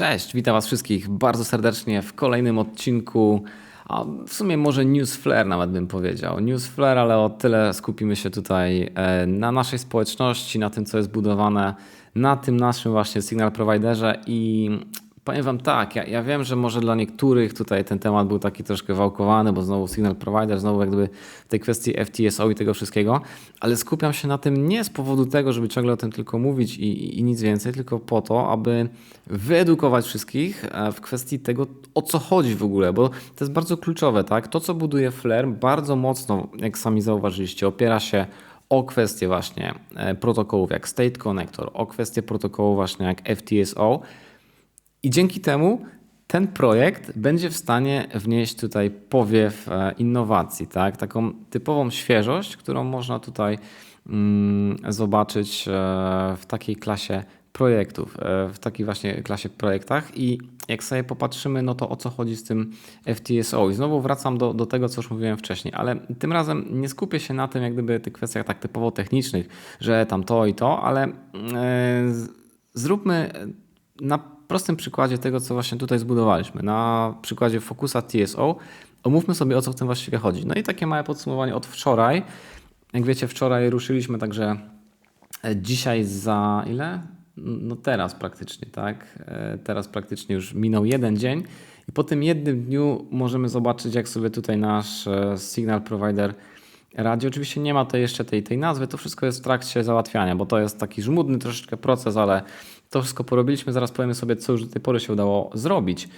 Cześć, witam Was wszystkich bardzo serdecznie w kolejnym odcinku. A w sumie może news flare nawet bym powiedział. News flare, ale o tyle skupimy się tutaj e, na naszej społeczności, na tym co jest budowane, na tym naszym właśnie signal providerze i Powiem Wam tak, ja, ja wiem, że może dla niektórych tutaj ten temat był taki troszkę wałkowany, bo znowu signal provider, znowu jak gdyby w tej kwestii FTSO i tego wszystkiego, ale skupiam się na tym nie z powodu tego, żeby ciągle o tym tylko mówić i, i nic więcej, tylko po to, aby wyedukować wszystkich e, w kwestii tego, o co chodzi w ogóle, bo to jest bardzo kluczowe, tak? To, co buduje Flare, bardzo mocno, jak sami zauważyliście, opiera się o kwestie właśnie e, protokołów jak State Connector, o kwestie protokołów właśnie jak FTSO, i dzięki temu ten projekt będzie w stanie wnieść tutaj powiew e, innowacji, tak? taką typową świeżość, którą można tutaj mm, zobaczyć e, w takiej klasie projektów, e, w takiej właśnie klasie projektach i jak sobie popatrzymy, no to o co chodzi z tym FTSO. I znowu wracam do, do tego, co już mówiłem wcześniej, ale tym razem nie skupię się na tym, jak gdyby tych kwestiach tak typowo technicznych, że tam to i to, ale yy, zróbmy na prostym przykładzie tego, co właśnie tutaj zbudowaliśmy, na przykładzie Focusa TSO, omówmy sobie o co w tym właściwie chodzi. No i takie małe podsumowanie od wczoraj. Jak wiecie, wczoraj ruszyliśmy także e, dzisiaj za ile? No teraz praktycznie, tak? E, teraz praktycznie już minął jeden dzień i po tym jednym dniu możemy zobaczyć, jak sobie tutaj nasz e, signal provider radzi. Oczywiście nie ma to jeszcze tej, tej nazwy, to wszystko jest w trakcie załatwiania, bo to jest taki żmudny troszeczkę proces, ale to wszystko porobiliśmy. Zaraz powiemy sobie, co już do tej pory się udało zrobić,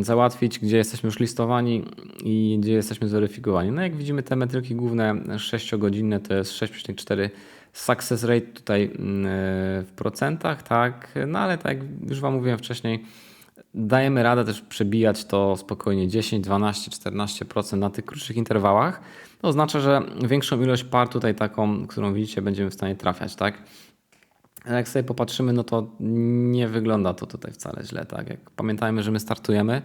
załatwić, gdzie jesteśmy już listowani i gdzie jesteśmy zweryfikowani. No jak widzimy te metryki główne 6-godzinne to jest 6,4 success rate tutaj mm, w procentach, tak, no ale tak jak już Wam mówiłem wcześniej, dajemy radę też przebijać to spokojnie 10, 12, 14% na tych krótszych interwałach. To oznacza, że większą ilość par tutaj taką, którą widzicie, będziemy w stanie trafiać, tak? Jak sobie popatrzymy, no to nie wygląda to tutaj wcale źle. Tak? Jak pamiętajmy, że my startujemy,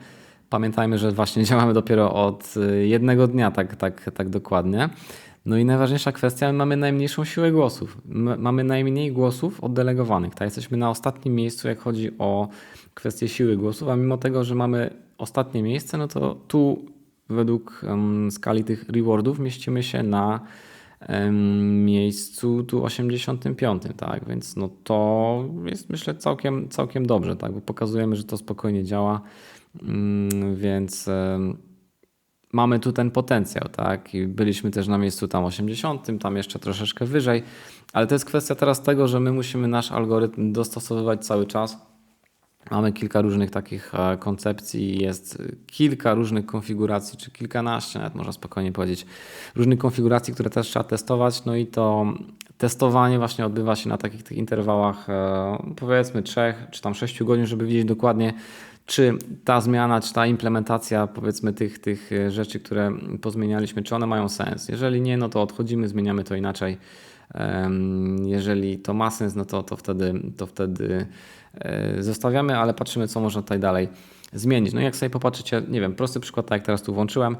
pamiętajmy, że właśnie działamy dopiero od y, jednego dnia, tak, tak, tak dokładnie. No i najważniejsza kwestia, mamy najmniejszą siłę głosów. mamy najmniej głosów oddelegowanych. Tak? Jesteśmy na ostatnim miejscu, jak chodzi o kwestię siły głosów, a mimo tego, że mamy ostatnie miejsce, no to tu według skali tych rewardów mieścimy się na miejscu tu 85, tak, więc no to jest myślę całkiem, całkiem dobrze, tak, bo pokazujemy, że to spokojnie działa, mm, więc mamy tu ten potencjał, tak, i byliśmy też na miejscu tam 80, tam jeszcze troszeczkę wyżej, ale to jest kwestia teraz tego, że my musimy nasz algorytm dostosowywać cały czas Mamy kilka różnych takich e, koncepcji, jest kilka różnych konfiguracji, czy kilkanaście, nawet można spokojnie powiedzieć, różnych konfiguracji, które też trzeba testować. No i to testowanie właśnie odbywa się na takich tych interwałach, e, powiedzmy, trzech czy tam sześciu godzin, żeby wiedzieć dokładnie, czy ta zmiana, czy ta implementacja, powiedzmy, tych, tych rzeczy, które pozmienialiśmy, czy one mają sens. Jeżeli nie, no to odchodzimy, zmieniamy to inaczej. Jeżeli to ma sens, no to, to wtedy, to wtedy e, zostawiamy, ale patrzymy, co można tutaj dalej zmienić. No i jak sobie popatrzycie, nie wiem, prosty przykład, tak jak teraz tu włączyłem,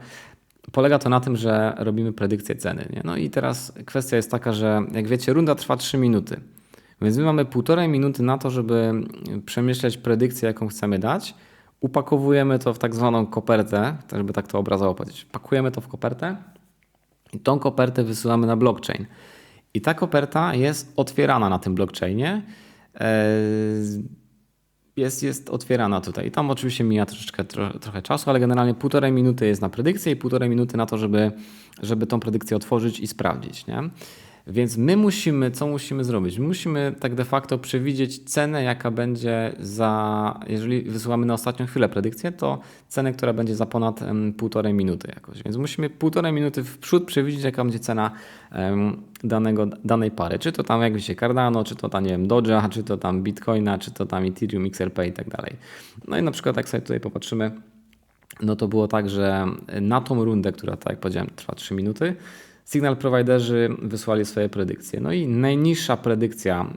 polega to na tym, że robimy predykcję ceny. Nie? No i teraz kwestia jest taka, że jak wiecie, runda trwa 3 minuty. Więc my mamy półtorej minuty na to, żeby przemyśleć predykcję, jaką chcemy dać. Upakowujemy to w tak zwaną kopertę, żeby tak to obrazowo powiedzieć. Pakujemy to w kopertę i tą kopertę wysyłamy na blockchain. I ta koperta jest otwierana na tym blockchainie. E, jest, jest otwierana tutaj. Tam oczywiście mija troszeczkę tro, trochę czasu, ale generalnie półtorej minuty jest na predykcję i półtorej minuty na to, żeby, żeby tą predykcję otworzyć i sprawdzić. Nie? Więc my musimy, co musimy zrobić? Musimy tak de facto przewidzieć cenę, jaka będzie za, jeżeli wysyłamy na ostatnią chwilę predykcję, to cenę, która będzie za ponad półtorej minuty jakoś. Więc musimy półtorej minuty w przód przewidzieć, jaka będzie cena danego, danej pary. Czy to tam, jak wiecie, Cardano, czy to tam, nie wiem, Doge'a, czy to tam Bitcoina, czy to tam Ethereum, XRP i tak dalej. No i na przykład, jak sobie tutaj popatrzymy, no to było tak, że na tą rundę, która, tak jak powiedziałem, trwa 3 minuty, Signal providerzy wysłali swoje predykcje. No i najniższa predykcja,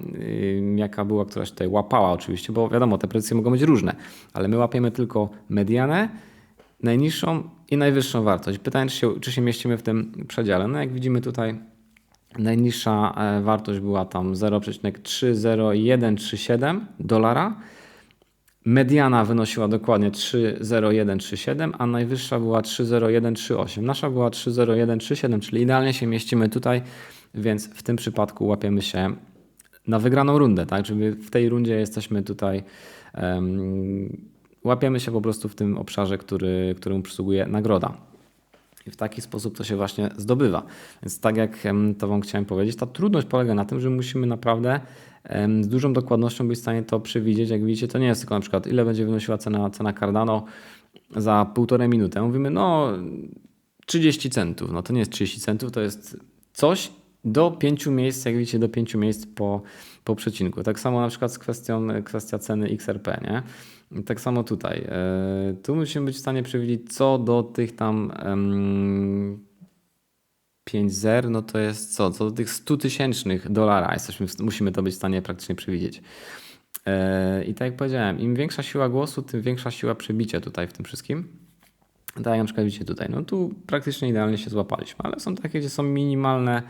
jaka była, która się tutaj łapała oczywiście, bo wiadomo, te predykcje mogą być różne, ale my łapiemy tylko medianę, najniższą i najwyższą wartość. Pytanie, czy się, czy się mieścimy w tym przedziale. No jak widzimy tutaj, najniższa e, wartość była tam 0,30137 dolara. Mediana wynosiła dokładnie 30137, a najwyższa była 30138. Nasza była 30137, czyli idealnie się mieścimy tutaj, więc w tym przypadku łapiemy się na wygraną rundę, tak? Czyli w tej rundzie jesteśmy tutaj, um, łapiemy się po prostu w tym obszarze, który, któremu przysługuje nagroda. I w taki sposób to się właśnie zdobywa. Więc tak jak to Wam chciałem powiedzieć, ta trudność polega na tym, że musimy naprawdę z dużą dokładnością być w stanie to przewidzieć. Jak widzicie, to nie jest tylko na przykład ile będzie wynosiła cena, cena Cardano za półtorej minuty. Mówimy, no 30 centów. No to nie jest 30 centów, to jest coś do 5 miejsc, jak widzicie, do 5 miejsc po, po przecinku. Tak samo na przykład z kwestią, kwestia ceny XRP, nie? Tak samo tutaj. E, tu musimy być w stanie przewidzieć, co do tych tam 5 zer, no to jest co? Co do tych 100 tysięcznych dolara jesteśmy, musimy to być w stanie praktycznie przewidzieć. E, I tak jak powiedziałem, im większa siła głosu, tym większa siła przebicia tutaj w tym wszystkim. Tak jak na przykład widzicie tutaj, no tu praktycznie idealnie się złapaliśmy, ale są takie, gdzie są minimalne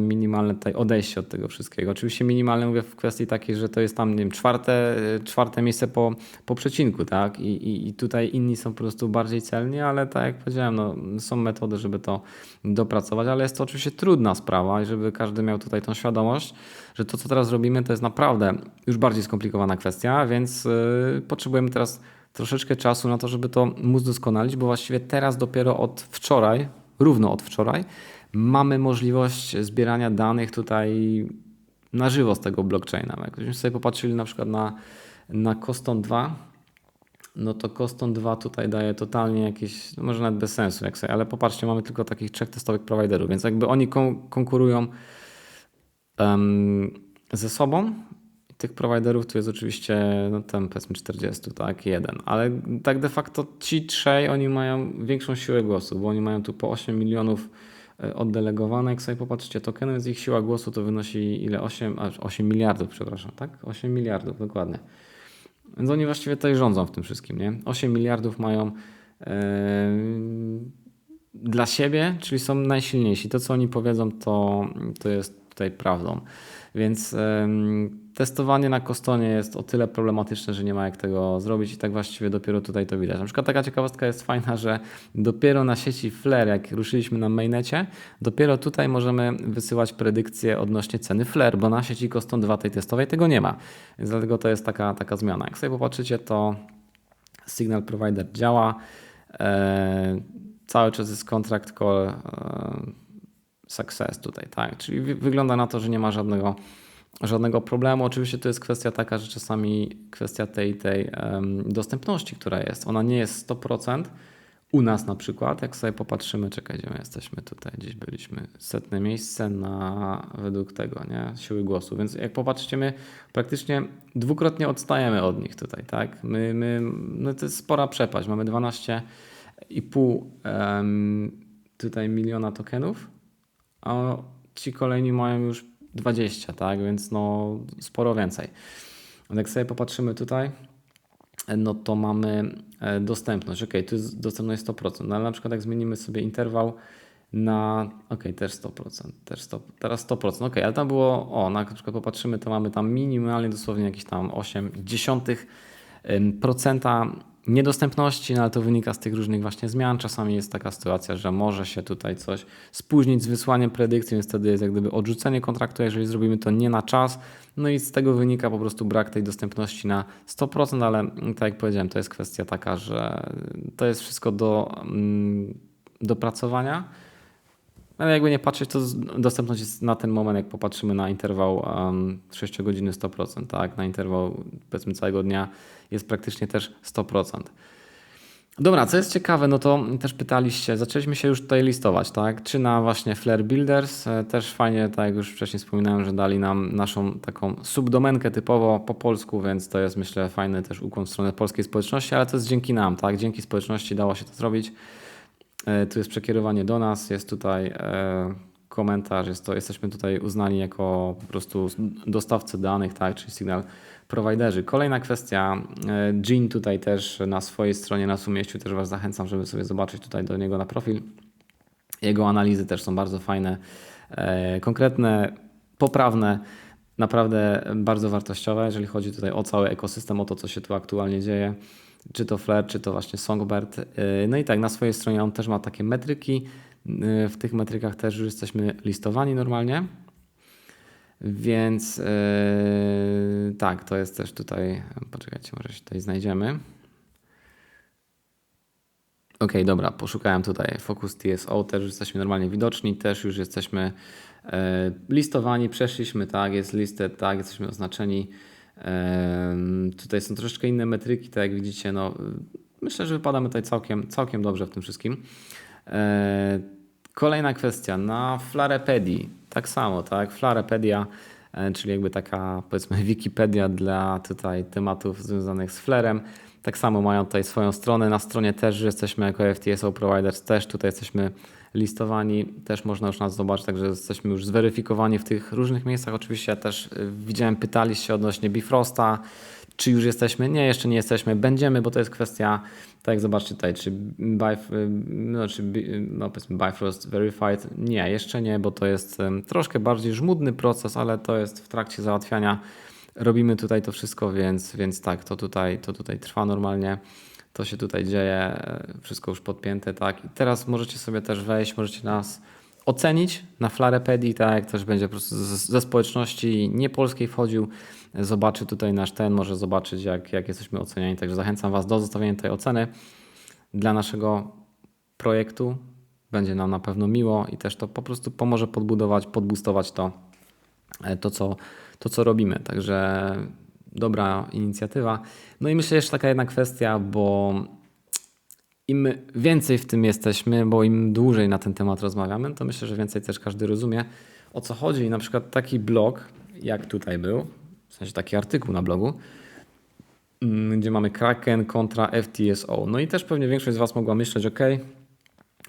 minimalne tutaj odejście od tego wszystkiego. Oczywiście minimalne mówię w kwestii takiej, że to jest tam nie wiem, czwarte, czwarte miejsce po, po przecinku, tak? I, i, I tutaj inni są po prostu bardziej celni, ale tak jak powiedziałem, no, są metody, żeby to dopracować, ale jest to oczywiście trudna sprawa i żeby każdy miał tutaj tą świadomość, że to, co teraz robimy, to jest naprawdę już bardziej skomplikowana kwestia, więc yy, potrzebujemy teraz troszeczkę czasu na to, żeby to móc doskonalić, bo właściwie teraz dopiero od wczoraj, równo od wczoraj, mamy możliwość zbierania danych tutaj na żywo z tego blockchaina. Jakbyśmy sobie popatrzyli na przykład na, na Coston 2, no to Coston 2 tutaj daje totalnie jakieś, no może nawet bez sensu, jak sobie, ale popatrzcie, mamy tylko takich trzech testowych providerów, więc jakby oni kon konkurują um, ze sobą. Tych providerów tu jest oczywiście, no tam powiedzmy 40, tak, jeden, ale tak de facto ci trzej, oni mają większą siłę głosu, bo oni mają tu po 8 milionów E, oddelegowane. Jak sobie popatrzycie tokeny, więc ich siła głosu to wynosi ile? 8, aż 8 miliardów, przepraszam, tak? 8 miliardów, dokładnie. Więc oni właściwie tutaj rządzą w tym wszystkim, nie? 8 miliardów mają yy, dla siebie, czyli są najsilniejsi. To, co oni powiedzą, to, to jest tutaj prawdą. Więc testowanie na Kostonie jest o tyle problematyczne, że nie ma jak tego zrobić i tak właściwie dopiero tutaj to widać. Na przykład taka ciekawostka jest fajna, że dopiero na sieci Flare, jak ruszyliśmy na mainnecie, dopiero tutaj możemy wysyłać predykcje odnośnie ceny Flare, bo na sieci Koston 2 tej testowej tego nie ma. Więc dlatego to jest taka, taka zmiana. Jak sobie popatrzycie, to Signal Provider działa. Eee, cały czas jest contract call eee, success tutaj, tak? Czyli wygląda na to, że nie ma żadnego żadnego problemu. Oczywiście to jest kwestia taka, że czasami kwestia tej, tej dostępności, która jest, ona nie jest 100%. U nas na przykład, jak sobie popatrzymy, czekaj, gdzie my jesteśmy? Tutaj, gdzieś byliśmy, setne miejsce na według tego, nie, siły głosu, więc jak popatrzycie, my praktycznie dwukrotnie odstajemy od nich tutaj, tak, my, my no to jest spora przepaść, mamy 12,5 um, tutaj miliona tokenów, a ci kolejni mają już 20, tak? Więc no sporo więcej. Jak sobie popatrzymy tutaj, no to mamy e, dostępność. Ok, tu jest dostępność 100%, no ale na przykład jak zmienimy sobie interwał na, ok, też 100%, też 100, teraz 100%, ok, ale tam było, o, na przykład popatrzymy, to mamy tam minimalnie dosłownie jakieś tam 8 dziesiątych procenta niedostępności, no ale to wynika z tych różnych właśnie zmian. Czasami jest taka sytuacja, że może się tutaj coś spóźnić z wysłaniem predykcji, więc wtedy jest jak gdyby odrzucenie kontraktu, jeżeli zrobimy to nie na czas. No i z tego wynika po prostu brak tej dostępności na 100%, ale tak jak powiedziałem, to jest kwestia taka, że to jest wszystko do mm, dopracowania. Ale jakby nie patrzeć, to dostępność jest na ten moment, jak popatrzymy na interwał um, 6 godziny 100%, tak? Na interwał powiedzmy całego dnia jest praktycznie też 100%. Dobra, co jest ciekawe, no to też pytaliście, zaczęliśmy się już tutaj listować, tak? Czy na właśnie Flare Builders, e, też fajnie, tak jak już wcześniej wspominałem, że dali nam naszą taką subdomenkę typowo po polsku, więc to jest myślę fajny też ukłon w stronę polskiej społeczności, ale to jest dzięki nam, tak? Dzięki społeczności dało się to zrobić. E, tu jest przekierowanie do nas, jest tutaj e, komentarz, jest to, jesteśmy tutaj uznani jako po prostu dostawcy danych, tak? Czyli Signal prowajderzy. Kolejna kwestia, e, Jean tutaj też na swojej stronie nas umieścił, też Was zachęcam, żeby sobie zobaczyć tutaj do niego na profil. Jego analizy też są bardzo fajne, e, konkretne, poprawne. naprawdę bardzo wartościowe, jeżeli chodzi tutaj o cały ekosystem, o to, co się tu aktualnie dzieje, czy to Flare, czy to właśnie Songbird. Y, no i tak, na swojej stronie on też ma takie metryki. W tych metrykach też już jesteśmy listowani normalnie. Więc yy, tak, to jest też tutaj. Poczekajcie, może się tutaj znajdziemy. Ok, dobra, poszukałem tutaj Focus TSO, też już jesteśmy normalnie widoczni, też już jesteśmy e, listowani, przeszliśmy, tak, jest listed, tak, jesteśmy oznaczeni. E, tutaj są troszeczkę inne metryki, tak jak widzicie, no, myślę, że wypadamy tutaj całkiem, całkiem dobrze w tym wszystkim. E, kolejna kwestia, na Flarepedii, tak samo, tak, Flarepedia, czyli jakby taka powiedzmy Wikipedia dla tutaj tematów związanych z flerem. Tak samo mają tutaj swoją stronę. Na stronie też jesteśmy jako FTSO Providers, też tutaj jesteśmy listowani, też można już nas zobaczyć, także jesteśmy już zweryfikowani w tych różnych miejscach. Oczywiście ja też y, widziałem, pytaliście odnośnie Bifrosta, czy już jesteśmy? Nie, jeszcze nie jesteśmy. Będziemy, bo to jest kwestia, tak jak zobaczcie tutaj, czy, Bif, y, no, czy no, Bifrost Verified? Nie, jeszcze nie, bo to jest troszkę bardziej żmudny proces, ale to jest w trakcie załatwiania robimy tutaj to wszystko, więc, więc tak, to tutaj, to tutaj trwa normalnie. To się tutaj dzieje, wszystko już podpięte, tak. I teraz możecie sobie też wejść, możecie nas ocenić na Flarepedii, tak, też będzie po prostu ze społeczności niepolskiej wchodził, zobaczy tutaj nasz ten, może zobaczyć jak, jak jesteśmy oceniani, także zachęcam Was do zostawienia tej oceny dla naszego projektu. Będzie nam na pewno miło i też to po prostu pomoże podbudować, podbustować to, e, to co to, co robimy. Także dobra inicjatywa. No i myślę jeszcze taka jedna kwestia, bo im więcej w tym jesteśmy, bo im dłużej na ten temat rozmawiamy, to myślę, że więcej też każdy rozumie o co chodzi. I na przykład taki blog, jak tutaj był, w sensie taki artykuł na blogu, mm, gdzie mamy Kraken kontra FTSO. No i też pewnie większość z Was mogła myśleć, ok,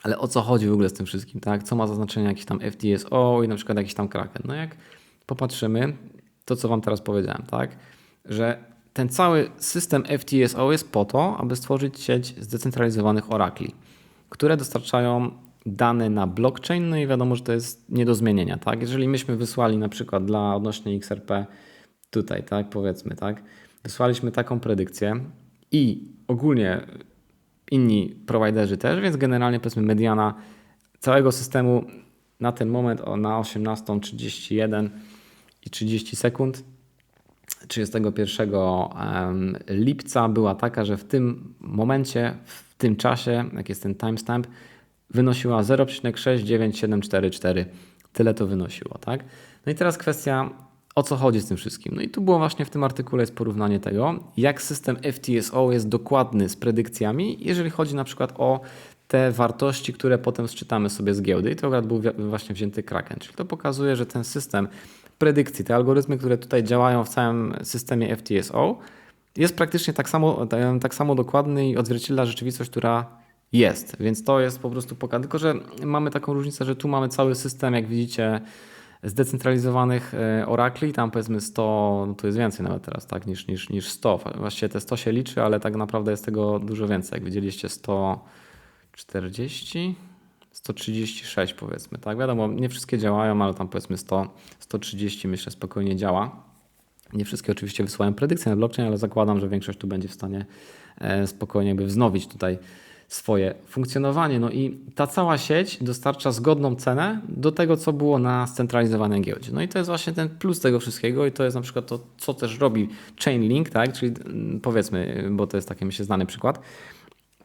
ale o co chodzi w ogóle z tym wszystkim, tak? Co ma za znaczenie jakiś tam FTSO i na przykład jakiś tam Kraken? No jak popatrzymy, to co Wam teraz powiedziałem, tak? Że ten cały system FTSO jest po to, aby stworzyć sieć zdecentralizowanych orakli, które dostarczają dane na blockchain, no i wiadomo, że to jest nie do zmienienia, tak? Jeżeli myśmy wysłali na przykład dla odnośnie XRP tutaj, tak, powiedzmy, tak, wysłaliśmy taką predykcję i ogólnie inni prowajderzy też, więc generalnie powiedzmy mediana całego systemu na ten moment o, na 18.31 i 30 sekund 31 lipca była taka, że w tym momencie, w tym czasie, jak jest ten timestamp, wynosiła 0,69744. Tyle to wynosiło, tak? No i teraz kwestia, o co chodzi z tym wszystkim. No i tu było właśnie w tym artykule jest porównanie tego, jak system FTSO jest dokładny z predykcjami, jeżeli chodzi na przykład o te wartości, które potem sczytamy sobie z giełdy. I to akurat był właśnie wzięty Kraken. Czyli to pokazuje, że ten system predykcji, te algorytmy, które tutaj działają w całym systemie FTSO, jest praktycznie tak samo, tak samo dokładny i odzwierciedla rzeczywistość, która jest. Więc to jest po prostu pokazane. Tylko, że mamy taką różnicę, że tu mamy cały system, jak widzicie, zdecentralizowanych e, orakli, tam powiedzmy 100, no jest więcej nawet teraz, tak, niż, niż, niż 100. Właściwie te 100 się liczy, ale tak naprawdę jest tego dużo więcej. Jak widzieliście 140, 136 powiedzmy, tak? Wiadomo, nie wszystkie działają, ale tam powiedzmy 100, 130 myślę spokojnie działa. Nie wszystkie oczywiście wysyłają predykcje na blockchain, ale zakładam, że większość tu będzie w stanie e, spokojnie by wznowić tutaj swoje funkcjonowanie. No i ta cała sieć dostarcza zgodną cenę do tego, co było na scentralizowanej giełdzie. No i to jest właśnie ten plus tego wszystkiego i to jest na przykład to, co też robi Chainlink, tak? Czyli mm, powiedzmy, bo to jest taki myślę znany przykład,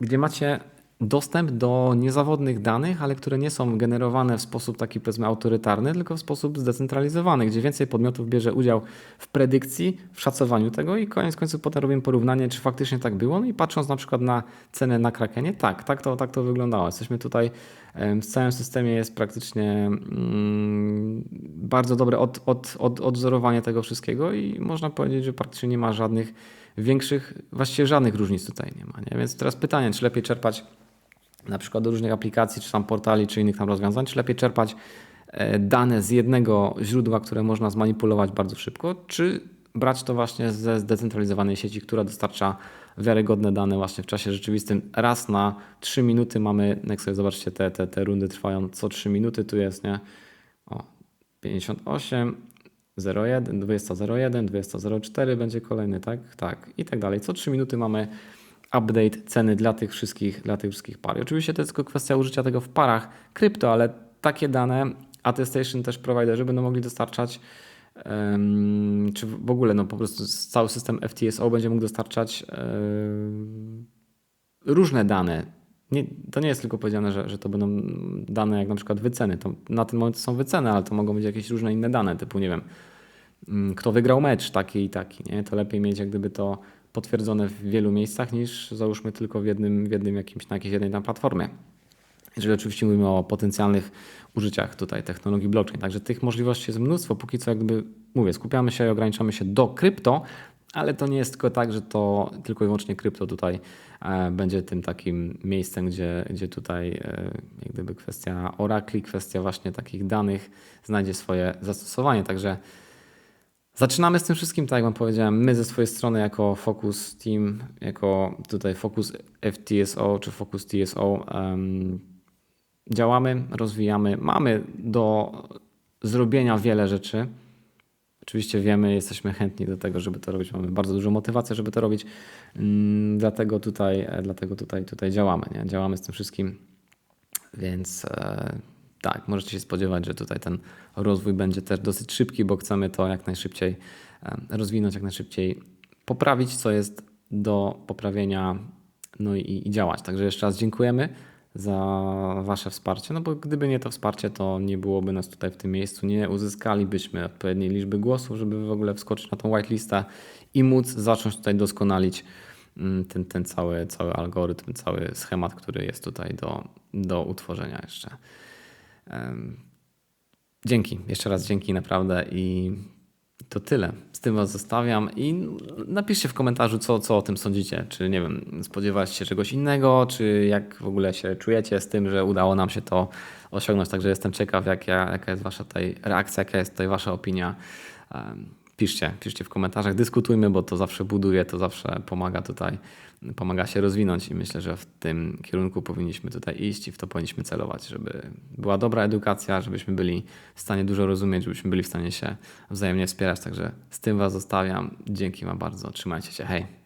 gdzie macie dostęp do niezawodnych danych, ale które nie są generowane w sposób taki powiedzmy autorytarny, tylko w sposób zdecentralizowany, gdzie więcej podmiotów bierze udział w predykcji, w szacowaniu tego i koniec końców potem robimy porównanie, czy faktycznie tak było. No i patrząc na przykład na cenę na Krakenie, tak, tak to, tak to wyglądało. Jesteśmy tutaj w całym systemie jest praktycznie mm, bardzo dobre od, od, od, odzorowanie tego wszystkiego i można powiedzieć, że praktycznie nie ma żadnych większych, właściwie żadnych różnic tutaj nie ma. Nie? Więc teraz pytanie, czy lepiej czerpać na przykład do różnych aplikacji, czy tam portali, czy innych tam rozwiązań, czy lepiej czerpać e, dane z jednego źródła, które można zmanipulować bardzo szybko, czy brać to właśnie ze zdecentralizowanej sieci, która dostarcza wiarygodne dane właśnie w czasie rzeczywistym. Raz na 3 minuty mamy, jak sobie zobaczcie, te, te, te rundy trwają co 3 minuty, tu jest, nie? O, 58, 01, 20.01, 20.04 będzie kolejny, tak? Tak. I tak dalej. Co 3 minuty mamy update ceny dla tych wszystkich, dla tych wszystkich par. I oczywiście to jest tylko kwestia użycia tego w parach krypto, ale takie dane Attestation też providerzy będą mogli dostarczać um, czy w ogóle no po prostu cały system FTSO będzie mógł dostarczać um, różne dane. Nie, to nie jest tylko powiedziane, że, że to będą dane jak na przykład wyceny. To na ten moment są wyceny, ale to mogą być jakieś różne inne dane, typu nie wiem, mm, kto wygrał mecz taki i taki. Nie? To lepiej mieć jak gdyby to potwierdzone w wielu miejscach niż załóżmy tylko w jednym, w jednym jakimś, na jakiejś jednej tam platformie. Jeżeli oczywiście mówimy o potencjalnych użyciach tutaj technologii blockchain. Także tych możliwości jest mnóstwo. Póki co jakby mówię, skupiamy się i ograniczamy się do krypto, ale to nie jest tylko tak, że to tylko i wyłącznie krypto tutaj e, będzie tym takim miejscem, gdzie, gdzie tutaj e, jak gdyby kwestia orakli, kwestia właśnie takich danych znajdzie swoje zastosowanie. Także Zaczynamy z tym wszystkim, tak jak Wam powiedziałem, my ze swojej strony jako Focus Team, jako tutaj Focus FTSO czy Focus TSO um, działamy, rozwijamy, mamy do zrobienia wiele rzeczy. Oczywiście wiemy, jesteśmy chętni do tego, żeby to robić, mamy bardzo dużą motywację, żeby to robić, um, dlatego tutaj, e, dlatego tutaj, tutaj działamy, nie? działamy z tym wszystkim, więc e, tak, możecie się spodziewać, że tutaj ten rozwój będzie też dosyć szybki, bo chcemy to jak najszybciej rozwinąć, jak najszybciej poprawić, co jest do poprawienia, no i, i działać. Także jeszcze raz dziękujemy za Wasze wsparcie, no bo gdyby nie to wsparcie, to nie byłoby nas tutaj w tym miejscu, nie uzyskalibyśmy odpowiedniej liczby głosów, żeby w ogóle wskoczyć na tą whitelistę i móc zacząć tutaj doskonalić mm, ten, ten cały, cały algorytm, cały schemat, który jest tutaj do, do utworzenia jeszcze. Dzięki, jeszcze raz dzięki naprawdę i to tyle. Z tym Was zostawiam i napiszcie w komentarzu, co, co o tym sądzicie. Czy nie wiem, spodziewaliście się czegoś innego, czy jak w ogóle się czujecie z tym, że udało nam się to osiągnąć. Także jestem ciekaw, jak, jaka jest Wasza tutaj reakcja, jaka jest tutaj Wasza opinia. Piszcie, piszcie w komentarzach, dyskutujmy, bo to zawsze buduje, to zawsze pomaga tutaj, pomaga się rozwinąć i myślę, że w tym kierunku powinniśmy tutaj iść i w to powinniśmy celować, żeby była dobra edukacja, żebyśmy byli w stanie dużo rozumieć, żebyśmy byli w stanie się wzajemnie wspierać. Także z tym Was zostawiam. Dzięki Wam bardzo. Trzymajcie się. Hej.